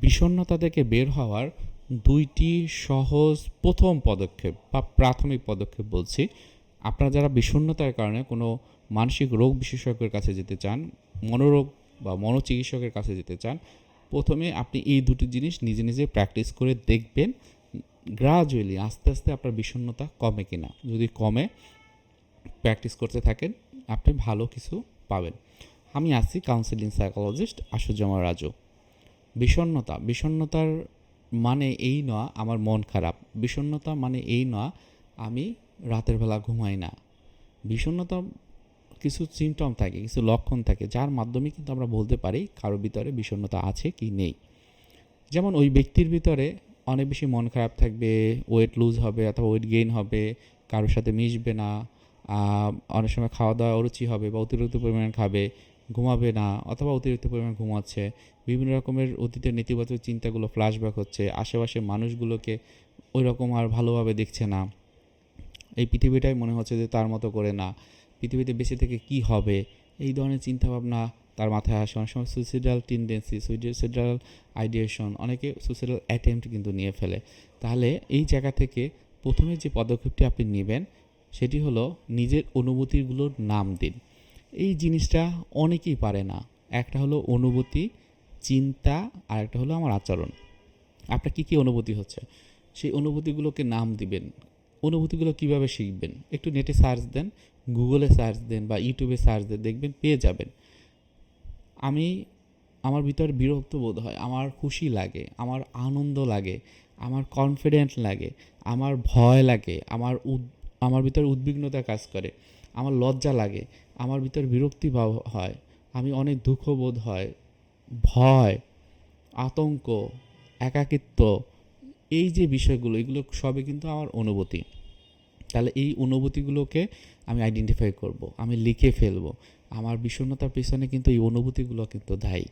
বিষণ্ণতা থেকে বের হওয়ার দুইটি সহজ প্রথম পদক্ষেপ বা প্রাথমিক পদক্ষেপ বলছি। আপনারা যারা বিষণ্ণতার কারণে কোনো মানসিক রোগ বিশেষজ্ঞের কাছে যেতে চান, মনোরোগ বা মনোচিকিৎসকের কাছে যেতে চান, প্রথমে আপনি এই দুটি জিনিস নিজে নিজে প্র্যাকটিস করে দেখবেন। গ্রাজুয়ালি আস্তে আস্তে আপনার বিষণ্ণতা কমে কিনা। যদি কমে, প্র্যাকটিস করতে থাকেন, আপনি ভালো কিছু পাবেন। আমি আছি কাউন্সিলিং সাইকোলজিস্ট আশুজামা রাজু। বিষণ্ণতা, বিষণ্ণতার মানে এই নয় আমার মন খারাপ, বিষণ্ণতা মানে এই নয় আমি রাতের বেলা ঘুমাই না। বিষণ্ণতা কিছু সিমটম থাকে, কিছু লক্ষণ থাকে, যার মাধ্যমে কিন্তু আমরা বলতে পারি কারোর ভিতরে বিষণ্ণতা আছে কি নেই। যেমন ওই ব্যক্তির ভিতরে অনেক বেশি মন খারাপ থাকবে ওয়েট লুজ হবে অথবা ওয়েট গেইন হবে, কারোর সাথে মিশবে না অনেক সময় খাওয়া দাওয়া অরুচি হবে বা অতিরিক্ত পরিমাণ খাবে ঘুমাবে না অথবা অতিরিক্ত পরিমাণ ঘুমাচ্ছে, বিভিন্ন রকমের অতীতের নেতিবাচক চিন্তাগুলো ফ্ল্যাশব্যাক হচ্ছে, আশেপাশের মানুষগুলোকে ওই রকম আর ভালোভাবে দেখছে না। এই পৃথিবীটাই মনে হচ্ছে যে তার মতো করে না। পৃথিবীতে বেঁচে থেকে কি হবে? এই ধরনের চিন্তাভাবনা তার মাথায় আসে। অনেক সময় সুইসাইডাল টেন্ডেন্সি সুইসাইডাল আইডিয়েশন অনেকে সুইসাইডাল অ্যাটেম্প্ট কিন্তু নিয়ে ফেলে। তাহলে এই জায়গা থেকে প্রথমে যে পদক্ষেপটি আপনি নেবেন, সেটি হলো নিজের অনুভূতিগুলোর নাম দিন। এই জিনিসটা অনেকেই পারে না। একটা হলো অনুভূতি, চিন্তা, আর একটা হলো আমার আচরণ। আপনার কী কী অনুভূতি হচ্ছে? সেই অনুভূতিগুলোকে নাম দিবেন। অনুভূতিগুলো কীভাবে শিখবেন? একটু নেটে সার্চ দেন, গুগলে সার্চ দেন বা ইউটিউবে সার্চ দেন, দেখবেন পেয়ে যাবেন। আমি, আমার ভিতর বিরক্ত বোধ হয়, আমার খুশি লাগে, আমার আনন্দ লাগে, আমার কনফিডেন্ট লাগে, আমার ভয় লাগে, আমার আমার ভিতর উদ্বিগ্নতা কাজ করে, আমার লজ্জা লাগে, আমার ভিতর বিরক্তি ভাব হয়, আমি অনেক দুঃখ বোধ হয়, ভয়, আতঙ্ক, একাকিত্ব, এই যে বিষয়গুলো, এগুলো সবই কিন্তু আমার অনুভূতি। তাহলে এই অনুভূতিগুলোকে আমি আইডেন্টিফাই করব, আমি লিখে ফেলব। আমার বিষণ্ণতার পিছনে কিন্তু এই অনুভূতিগুলো কিন্তু দায়ী।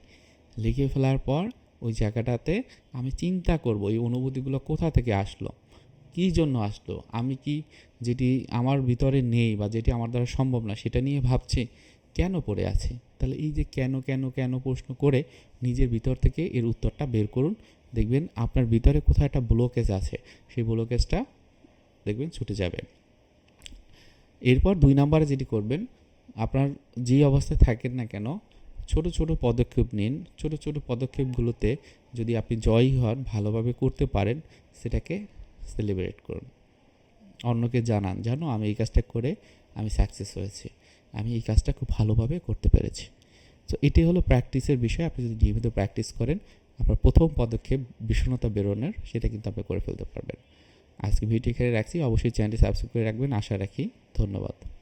লিখে ফেলার পর ওই জায়গাটাতে আমি চিন্তা করব, এই অনুভূতিগুলো কোথা থেকে আসলো? কী জন্য আসলো? আমি কি যেটি আমার ভিতরে নেই বা যেটি আমার দ্বারা সম্ভব না, সেটা নিয়ে ভাবছি, কেন পড়ে আছে? তাহলে এই যে কেন কেন কেন প্রশ্ন করে নিজের ভিতর থেকে এর উত্তরটা বের করুন। দেখবেন আপনার ভিতরে কোথাও একটা ব্লকেজ আছে, সেই ব্লকেজটা দেখবেন ছুটে যাবে। এরপর দুই নম্বরে যেটি করবেন, আপনার যেই অবস্থায় থাকেন না কেন, ছোট ছোট পদক্ষেপ নিন। ছোট ছোট পদক্ষেপগুলোতে যদি আপনি জয়ী হন, ভালোভাবে করতে পারেন, সেটাকে সেলিব্রেট করুন। অন্যকে জানান, জানো, আমি এই কাজটা করে আমি সাকসেস হয়েছি। আমি এই কাজটা খুব ভালোভাবে করতে পেরেছি। তো এটি হলো প্র্যাকটিসের বিষয়। আপনি যদি নিয়মিত প্র্যাকটিস করেন, আপনার প্রথম পদক্ষেপ বিষণ্ণতা বেরোনোর, সেটা কিন্তু আপনি করে ফেলতে পারবেন। আজকে ভিডিও এখানে রাখছি। অবশ্যই চ্যানেলটি সাবস্ক্রাইব করে রাখবেন। আশা রাখি, ধন্যবাদ।